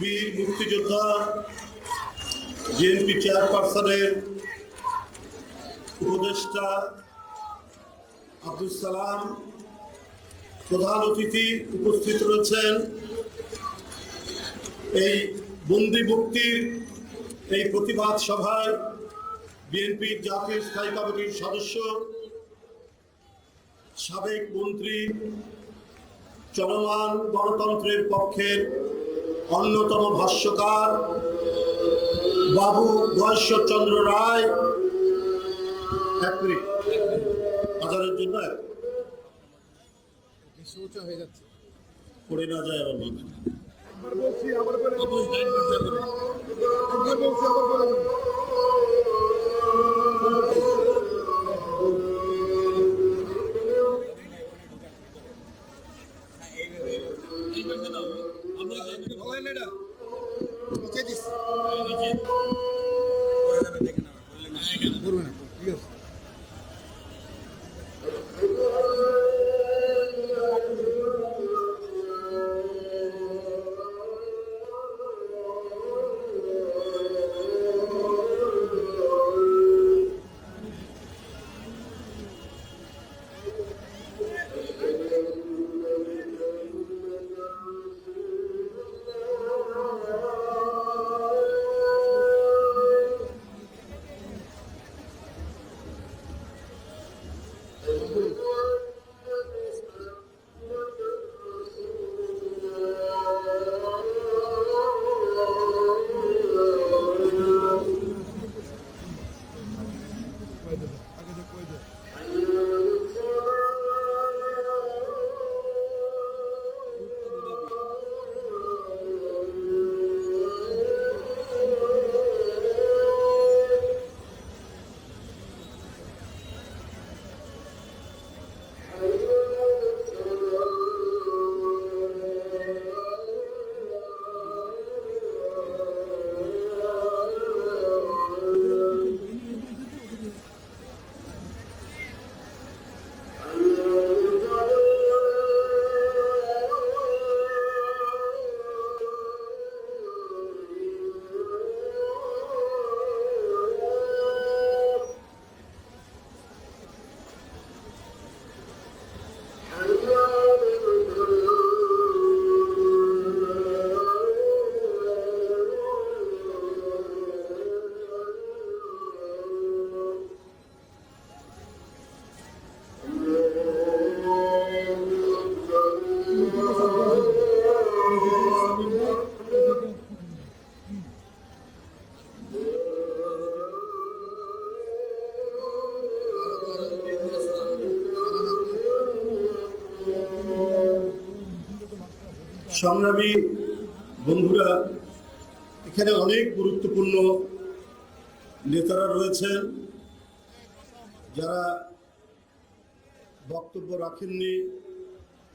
বীর মুক্তিযোদ্ধা, বিএনপি চেয়ারপারসনের উপদেষ্টা আব্দুল সালাম, প্রধান অতিথি উপস্থিত রয়েছেন। এই বন্দি মুক্তির এই প্রতিবাদ সভায় বিএনপির জাতীয় স্থায়ী কমিটির সদস্য, সাবেক মন্ত্রী, চলমান গণতন্ত্রের পক্ষের অন্যতম ভাষ্যকার বাবু বয়শ্বরচন্দ্র রায়। এক মিনিট। হাজারের জন্য হয়ে যাচ্ছে পড়ে না যায় আবার বলছি আবার বলছি আবার বলে একবার না আবার বলে করবে না ঠিক আছে সংগ্রামী বন্ধুরা, এখানে অনেক গুরুত্বপূর্ণ নেতারা রয়েছেন যারা বক্তব্য রাখেননি।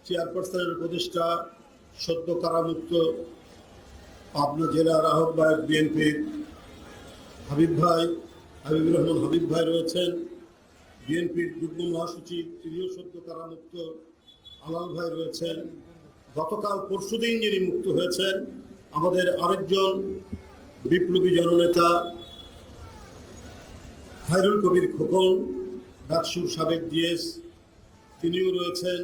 চেয়ারপারসনের উপদেষ্টা সদ্য কারামুক্ত পাবনা জেলার আহ্বায়ক বিএনপির হাবিব ভাই, হাবিবুর রহমান হাবিব ভাই রয়েছেন। বিএনপির যুগ্ম মহাসচিব তিনিও সদ্য কারামুক্ত। আলাল ভাই রয়েছেন। গতকাল পরশুদিন যিনি মুক্ত হয়েছেন, আমাদের আরেকজন বিপ্লবী জননেতা খায়রুল কবির খোকন, ডাকসুর সাবেক ডিএস, তিনিও রয়েছেন।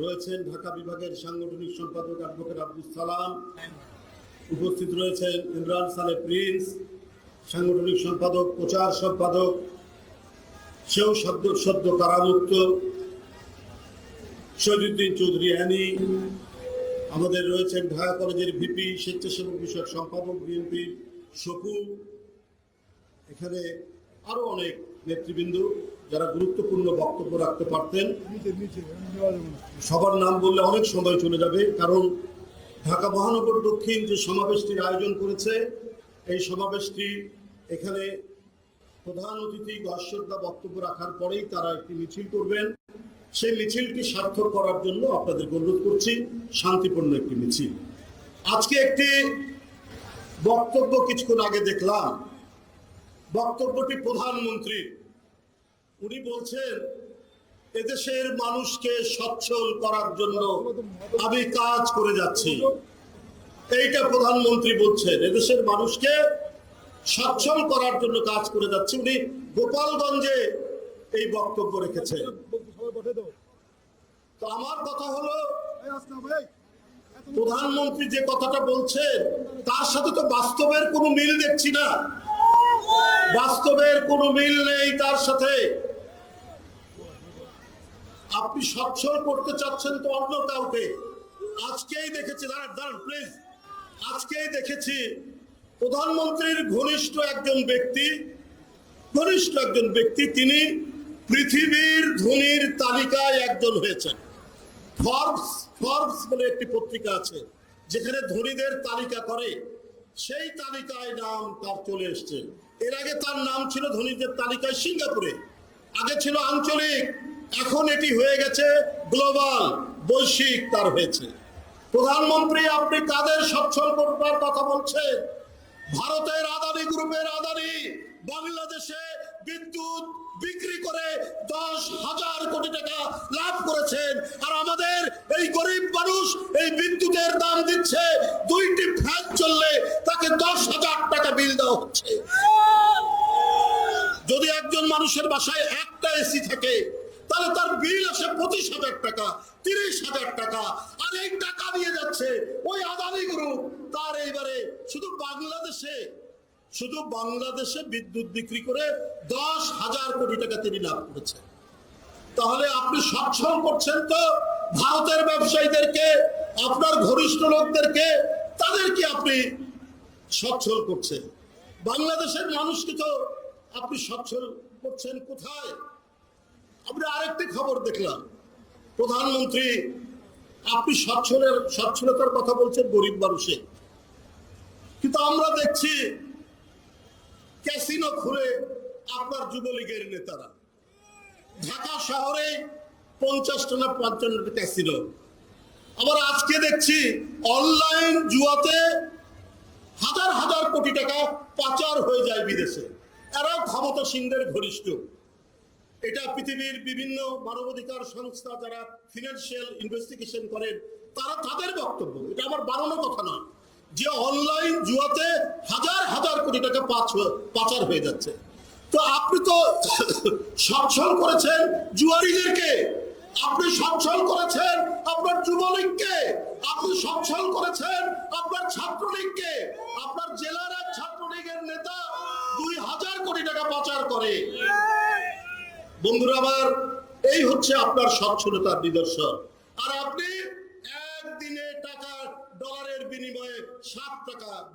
রয়েছেন ঢাকা বিভাগের সাংগঠনিক সম্পাদক অ্যাডভোকেট আব্দুল সালাম। উপস্থিত রয়েছেন ইমরান সালে প্রিন্স, সাংগঠনিক সম্পাদক, প্রচার সম্পাদক, সেও সদ্য সদ্য কারামুক্ত। শহীদুদ্দিন চৌধুরী অ্যানি, আমাদের রয়েছেন ঢাকা কলেজের ভিপি, স্বেচ্ছাসেবক বিষয়ক সম্পাদক বিএনপি শকু এখানে আরও অনেক নেতৃবৃন্দ যারা গুরুত্বপূর্ণ বক্তব্য রাখতে পারতেন। সবার নাম বললে অনেক সময় চলে যাবে, কারণ ঢাকা মহানগর দক্ষিণ যে সমাবেশটির আয়োজন করেছে, এই সমাবেশটি এখানে প্রধান অতিথি গশ্বরদা বক্তব্য রাখার পরেই তারা একটি মিছিল করবেন। সেই মিছিলটি সার্থক করার জন্য আপনাদের অনুরোধ করছি, শান্তিপূর্ণ একটি মিছিল। আজকে একটি বক্তব্য কিছুক্ষণ আগে দেখলাম। বক্তব্যটি প্রধানমন্ত্রী। উনি বলছেন, এদেশের মানুষকে সচ্ছল করার জন্য আমি কাজ করে যাচ্ছি। এইটা প্রধানমন্ত্রী বলছেন, এদেশের মানুষকে সচ্ছল করার জন্য কাজ করে যাচ্ছে। উনি গোপালগঞ্জে এই বক্তব্য রেখেছেন। তো আমার কথা হলো প্রধানমন্ত্রী যে কথাটা বলছেন তার সাথে তো বাস্তবের কোনো মিল দেখছি না। বাস্তবের কোনো মিল নেই তার সাথে। আপনি সচ্ছল করতে চাচ্ছেন তো অন্য কাউকে। আজকেই দেখেছি দাঁড়ান দাঁড়ান প্লিজ আজকেই দেখেছি প্রধানমন্ত্রীর ঘনিষ্ঠ একজন ব্যক্তি ঘনিষ্ঠ একজন ব্যক্তি তিনি পৃথিবীর ধনীর তালিকায় একজন হয়েছেন। ফর্বস ফর্বস বলে একটি পত্রিকা আছে, যেখানে ধনীদের তালিকা করে। সেই তালিকায় নাম তার চলে এসছে। এর আগে তার নাম ছিল ধনীদের তালিকায় সিঙ্গাপুরে। আগে ছিল আঞ্চলিক। এখন এটি হয়ে গেছে গ্লোবাল, বৈশ্বিক তার হয়েছে। প্রধানমন্ত্রী আপনি কাদের সচ্ছল করবার কথা বলছেন? ভারতের আদানি গ্রুপের আদানি, বাংলাদেশে বিদ্যুৎ বিক্রি করে দশ হাজার কোটি টাকা লাভ করেছেন। আর আমাদের এই গরিব মানুষ এই বিদ্যুতের দাম দিচ্ছে, দুইটি ফ্যান চললে তাকে দশ হাজার টাকা বিল দেওয়া হচ্ছে। যদি একজন মানুষের বাসায় একটা এসি থাকে, তাহলে তার বিল আসে পঁচিশ হাজার টাকা, তিরিশ হাজার টাকা। আর এই টাকা দিয়ে যাচ্ছে ওই আদানি গ্রুপ। তার এইবারে শুধু বাংলাদেশে শুধু বাংলাদেশে বিদ্যুৎ বিক্রি করে দশ হাজার কোটি টাকা তিনি লাভ করেছেন। তাহলে আপনি সচ্ছল করছেন তো ভারতের ব্যবসায়ীদেরকে, আপনার ঘনিষ্ঠ লোকদেরকে, তাদেরকে আপনি সচ্ছল করছেন। বাংলাদেশের মানুষকে তো আপনি সচ্ছল করছেন কোথায়? আপনি আরেকটি খবর দেখলাম। প্রধানমন্ত্রী আপনি সচ্ছলের সচ্ছলতার কথা বলছেন গরিব মানুষের কিন্তু আমরা দেখছি ক্যাসিনো খুলে আপনার যুবলীগের নেতারা। ঢাকা শহরে পঞ্চাশটা না পঞ্চান্নটা ক্যাসিনো। আবার আজকে দেখছি অনলাইন জুয়াতে হাজার হাজার কোটি টাকা পাচার হয়ে যায় বিদেশে। এরাও ক্ষমতাসীনদের ঘনিষ্ঠ। এটা পৃথিবীর বিভিন্ন মানবাধিকার সংস্থা যারা ফিনান্সিয়াল ইনভেস্টিগেশন করেন, তারা তাদের বক্তব্য। এটা আমার বানানো কথা নয়। যে অনলাইন জুয়াতে কোটি টাকা পাচ- পাচার হয়ে যাচ্ছে। তো আপনি তো সচ্ছল করেছেন জুয়ারিদেরকে। আপনি সচ্ছল করেছেন আপনার যুবলীগকে। আপনি সচ্ছল করেছেন আপনার ছাত্রলীগকে। আপনার জেলার এক ছাত্রলীগের নেতা দুই হাজার কোটি টাকা পাচার করে। বন্ধুরা আমার, এই হচ্ছে আপনার সচ্ছলতার নিদর্শন। আর আপনি একদিনে টাকা, ডলারের বিনিময়ে সাত টাকা